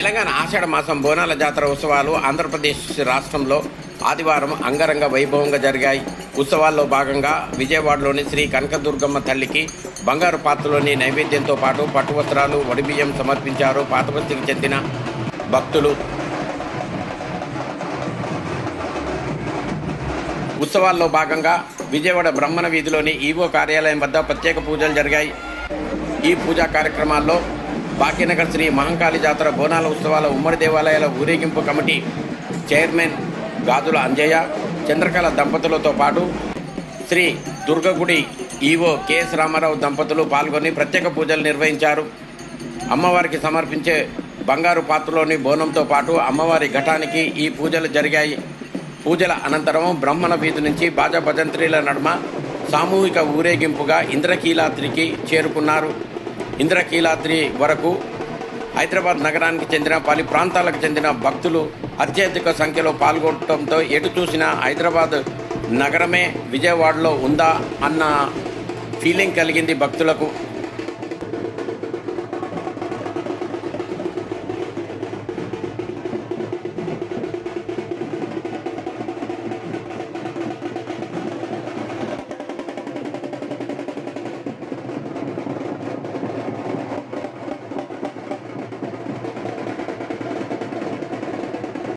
తెలంగాణ ఆషాఢ మాసం బోనాల జాతర ఉత్సవాలు ఆంధ్రప్రదేశ్ రాష్ట్రంలో ఆదివారం అంగరంగ వైభవంగా జరిగాయి. ఉత్సవాల్లో భాగంగా విజయవాడలోని శ్రీ కనకదుర్గమ్మ తల్లికి బంగారు పాత్రలోని నైవేద్యంతో పాటు పట్టు వస్త్రాలు వడిబియ్యం సమర్పించారు పాతబస్తీకి చెందిన భక్తులు. ఉత్సవాల్లో భాగంగా విజయవాడ బ్రహ్మణ వీధిలోని ఈవో కార్యాలయం వద్ద ప్రత్యేక పూజలు జరిగాయి. ఈ పూజా కార్యక్రమాల్లో భాగ్యనగర్ శ్రీ మహంకాళి జాతర బోనాల ఉత్సవాల ఉమ్మడి దేవాలయాల ఊరేగింపు కమిటీ చైర్మన్ గాజుల అంజయ్య చంద్రకళ దంపతులతో పాటు శ్రీ దుర్గగుడి ఈవో కెఎస్ రామారావు దంపతులు పాల్గొని ప్రత్యేక పూజలు నిర్వహించారు. అమ్మవారికి సమర్పించే బంగారు పాత్రలోని బోనంతో పాటు అమ్మవారి ఘటానికి ఈ పూజలు జరిగాయి. పూజల అనంతరం బ్రహ్మణ వీధి నుంచి బాజా భజంత్రీల నడుమ సామూహిక ఊరేగింపుగా ఇంద్రకీలాద్రికి చేరుకున్నారు. ఇంద్రకీలాద్రి వరకు హైదరాబాద్ నగరానికి చెందిన పలు ప్రాంతాలకు చెందిన భక్తులు అత్యధిక సంఖ్యలో పాల్గొనడంతో ఎటు చూసినా హైదరాబాద్ నగరమే విజయవాడలో ఉందా అన్న ఫీలింగ్ కలిగింది భక్తులకు.